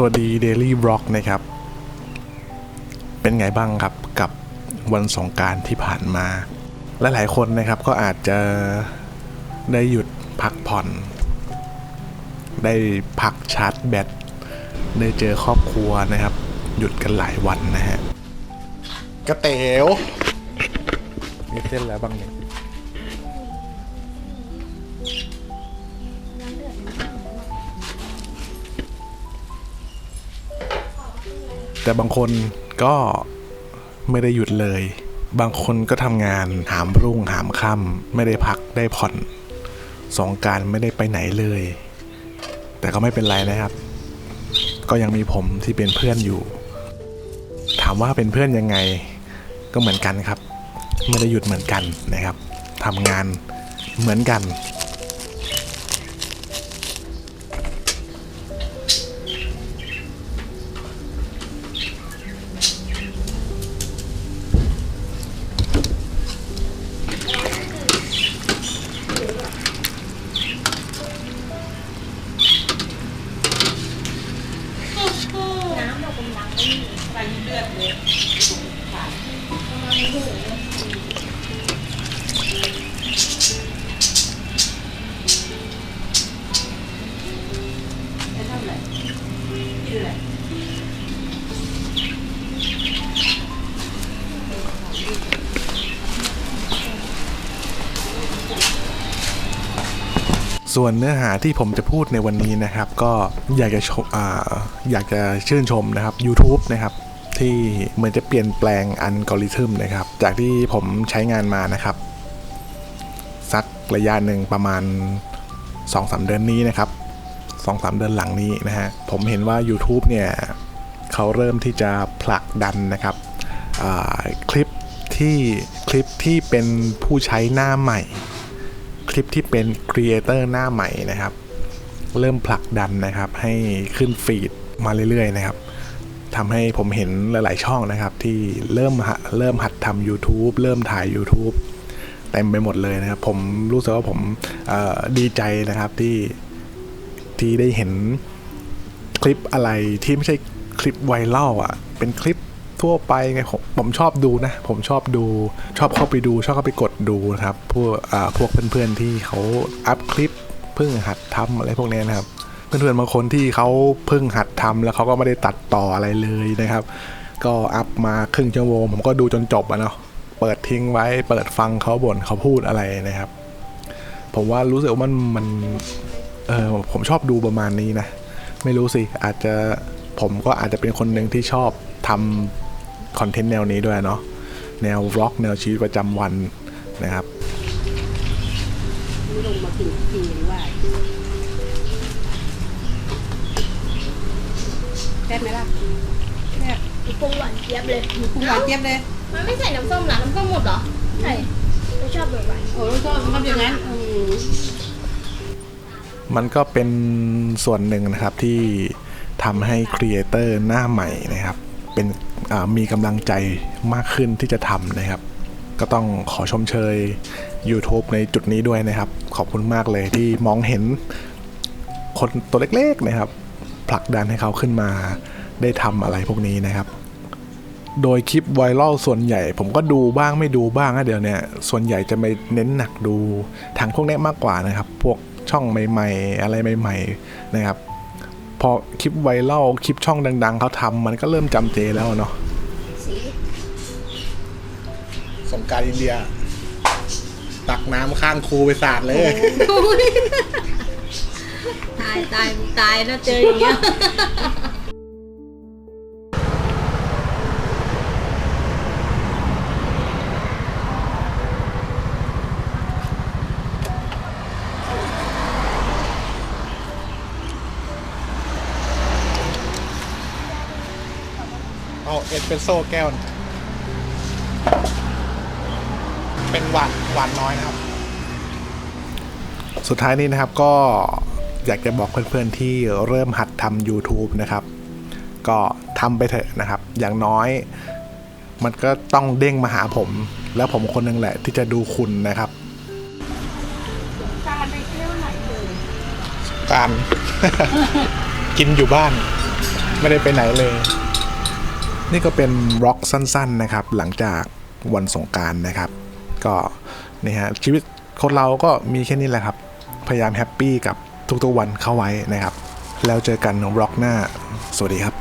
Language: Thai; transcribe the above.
สวัสดี Daily b l o g นะครับ เป็นไงบ้างครับกับวันสงการที่ผ่านมาและหลายคนนะครับก็อาจจะได้หยุดพักผ่อน ได้พักชาร์จแบต ได้เจอครอบครัวนะครับ หยุดกันหลายวันนะฮะ กระเต๋วมีเส้นแล้วบ้างเนี่ย แต่บางคนก็ไม่ได้หยุดเลย บางคนก็ทำงานหามรุ่งหามค่ำไม่ได้พักได้ผ่อนสงการไม่ได้ไปไหนเลย แต่ก็ไม่เป็นไรนะครับ ก็ยังมีผมที่เป็นเพื่อนอยู่ ถามว่าเป็นเพื่อนยังไงก็เหมือนกันครับ ไม่ได้หยุดเหมือนกันนะครับทำงานเหมือนกัน ส่วนเนื้อหาที่ผมจะพูดในวันนี้นะครับ ก็อยากจะชมออยากจะชื่นชมนะครับ YouTube นะครับ ที่เหมือนจะเปลี่ยนแปลงอัลกอริทึมนะครับ จากที่ผมใช้งานมานะครับ สักระยะหนึ่งประมาณ 2-3 เดือนนี้นะครับ2-3 เดือนหลังนี้นะฮะผมเห็นว่า YouTube เนี่ยเขาเริ่มที่จะผลักดันนะครับคลิปที่คลิปที่เป็นผู้ใช้หน้าใหม่ ลิปที่เป็นครีเอเตอร์หน้าใหม่นะครับ เริ่มผลักดันนะครับ ให้ขึ้นฟีดมาเรื่อยๆนะครับทำให้ผมเห็นหลาย ๆ ช่องนะครับ ที่เริ่มเริ่มหัดทำ YouTube เริ่มถ่าย YouTube เต็มไปหมดเลยนะครับ ผมรู้สึกว่าผมดีใจนะครับที่ที่ได้เห็นคลิปอะไรที่ไม่ใช่คลิปไวรัลอะ เป็นคลิป ทั่วไปไงผมผมชอบดูนะ ผมชอบดูชอบเข้าไปดู ชอบเข้าไปกดดูนะครับ พวกอ่าพวกเพื่อนๆที่เขาอัพคลิปเพิ่งหัดทำอะไรพวกนี้นะครับ เพื่อนๆบางคนที่เขาเพิ่งหัดทำแล้วเขาก็ไม่ได้ตัดต่ออะไรเลยนะครับ ก็อัพมาครึ่งชั่วโมงผมก็ดูจนจบอะเนาะเปิดทิ้งไว้เปิดฟังเขาบ่นเขาพูดอะไรนะครับ ผมว่ารู้สึกว่ามันมันเออผมชอบดูประมาณนี้นะ ไม่รู้สิอาจจะผมก็อาจจะเป็นคนหนึ่งที่ชอบทำ คอนเทนต์แนวนี้ด้วยเนาะแนววล็อกแนวชีวิตประจำวันนะครับลงมากินกินว่าแซ่บไหมล่ะแซ่บมีปรุงหวานเจี๊ยบเลยมีกุ้งหวานเจี๊ยบเลย มันไม่ใส่น้ำส้มหรอน้ำส้มหมดเหรอใช่ไม่ชอบแบบหวานโอ้ลูกชอบมันก็อย่างนั้นอืมมันก็เป็นส่วนหนึ่งนะครับที่ทำให้ครีเอเตอร์หน้าใหม่นะครับ เป็นอ่า มีกำลังใจมากขึ้นที่จะทำนะครับ ก็ต้องขอชมเชย YouTube ในจุดนี้ด้วยนะครับ ขอบคุณมากเลยที่มองเห็นคนตัวเล็กๆนะครับผลักดันให้เขาขึ้นมาได้ทำอะไรพวกนี้นะครับ โดยคลิปไวรัลส่วนใหญ่ ผมก็ดูบ้างไม่ดูบ้างนะเดี๋ยวนี้ส่วนใหญ่จะไปเน้นหนักดูทางพวกนี้มากกว่านะครับ พวกช่องใหม่ ๆ อะไรใหม่ ๆ นะครับ พอคลิปไวรัลคลิปช่องดัง ๆเขาทำมันก็เริ่มจำเจแล้วเนาะสีสงการอินเดีย ตักน้ำข้างคูไปสาดเลย ตายตายตายแล้วเจออย่างเงี้ย เอาเอสเปรสโซ่แก้วหนึ่งเป็นหวานหวานน้อยนะครับ สุดท้ายนี้นะครับก็อยากจะบอกเพื่อนๆที่เริ่มหัดทำ YouTube นะครับ ก็ทำไปเถอะนะครับ อย่างน้อย มันก็ต้องเด้งมาหาผม แล้วผมคนหนึงแหละที่จะดูคุณนะครับการไปเที่ยวไหนเลยการ กินอยู่บ้าน ไม่ได้ไปไหนเลย นี่ก็เป็นร็อกสั้น ๆนะครับ หลังจากวันสงการนะครับ ก็นี่ฮะชีวิตคนเราก็มีแค่นี้แหละครับ พยายามแฮปปี้กับทุกๆวันเข้าไว้นะครับ แล้วเจอกันร็อกหน้า สวัสดีครับ